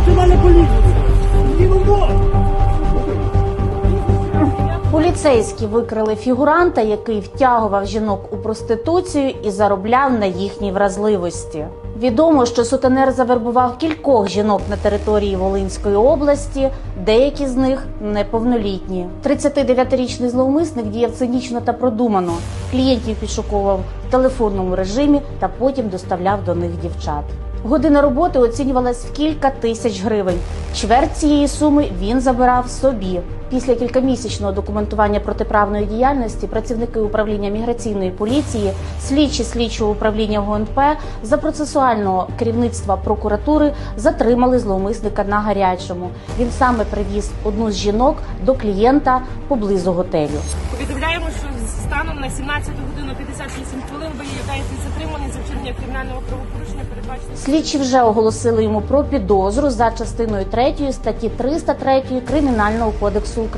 національна поліція. Діло Поліцейські викрили фігуранта, який втягував жінок у проституцію і заробляв на їхній вразливості. Відомо, що сутенер завербував кількох жінок на території Волинської області, деякі з них неповнолітні. 39-річний зловмисник діяв цинічно та продумано. Клієнтів підшуковував в телефонному режимі та потім доставляв до них дівчат. Година роботи оцінювалась в кілька тисяч гривень. Чверть цієї суми він забирав собі. Після кількомісячного документування протиправної діяльності працівники управління міграційної поліції, слідчі слідчого управління ГУНП за процесуального керівництва прокуратури затримали зловмисника на гарячому. Він саме привіз одну з жінок до клієнта поблизу готелю. Повідомляємо, що станом на 17 годину 58 хвилин виявляється затриманий за вчинення кримінального правопорушення, Передбачено Слідчі вже оголосили йому про підозру за частиною 3 статті 303 Кримінального кодексу України.